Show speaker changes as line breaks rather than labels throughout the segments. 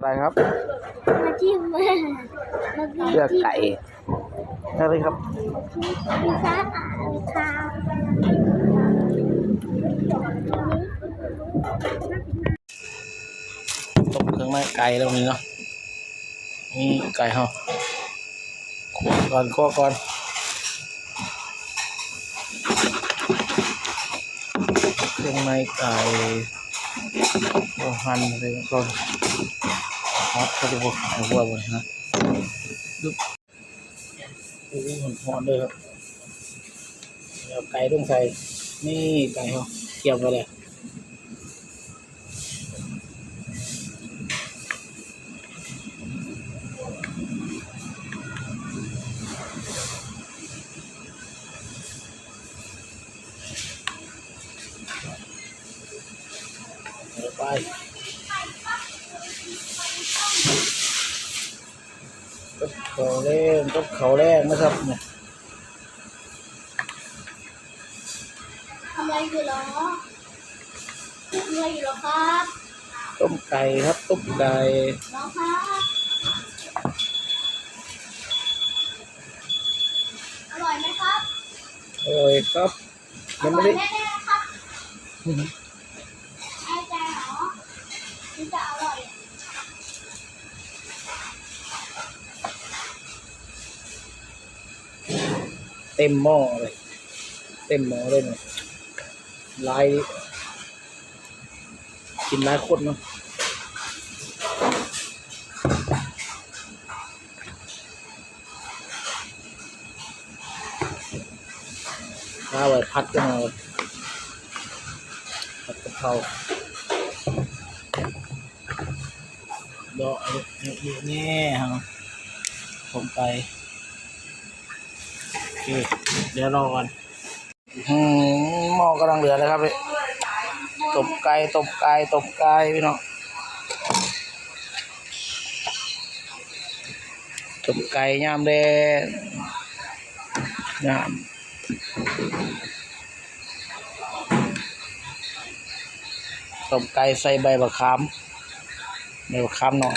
อะไรครับ
มาจิ้มมามากิน
เลือกไก่อะไรครับ
พิซซ่าอ่างคาว
ต้มเครื่องในไก่แล้วนี่เนาะนี่ไก่เฮาคั่วก่อนคั่วก่อนเครื่องในไก่โอ้หั่นเลยก่อน ฮอตเขาจะบอกขายวัวเลยนะดูโอ้โหหอมๆเลยครับเอาไก่ต้องใส่ นี่ไก่เขาเกี่ยวไปเลยไป เขาแรงกับเขาแรงนะครับเนี่ย
ทำอะไรอยู่หรอทำอะไรอยู่หรอครับ
ต้มไก่ครับต้มไก่
น้องครับอร่อยไหมครับ
อร่อยครับยัง
ร่
ไม่
อย
ได้
แน่ๆนะครับ เต็
มหม้อเลย เต็มหม้อเลยเนี่ยลายกินลายคนเนาะข้าวไว้พัดกันเอาผัดกะเพราดอกเยอะๆแน่ฮะผมไป เคเดี๋ยวรอก่อนอืมหม้อกำลังเหลือเลยครับพี่ตบไก่ตบไก่ตบไก่พี่น้องตบไก่ย่ามแดงย่ามตบไก่ใส่ใบบักขามใบบักขามหน่อย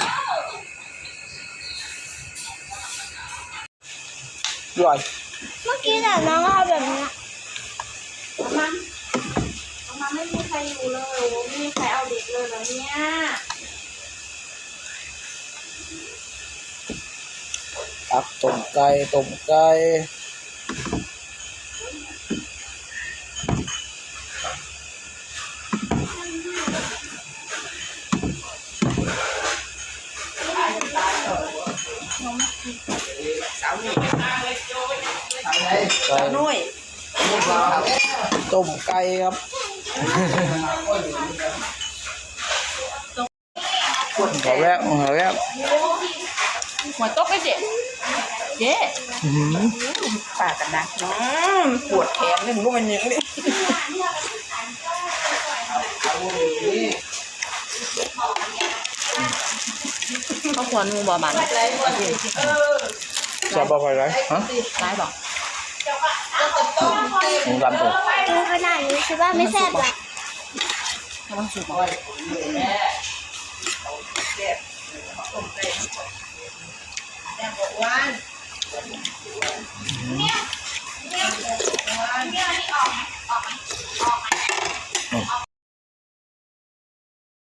ย่อย
เมื่อกี้น่ะน้องเอาแบบเนี้ย
มันมันไม่มีใครอยู่เลยโอ้ไม่มีใครเอาเด็กเลยเหรอเนี่ย
ตักต้มไก่ต้มไก่ ไก่
นุ้ย
ต้มไก่ครับขอแวะขอแวะ
หัวโต๊ะไปเจ๊เจ๊
อื้อหือ
ปากกันนะอืมปวดแขนเลยมึงก็มันยังเลยเขาควรงูบ่มัน
จะบอกอะไรฮะ
ร้ายบอก
หมูดำตัว
ดูขนาดนี้คิดว่าไม่แซ่บหรอ
ต้องสูบบอก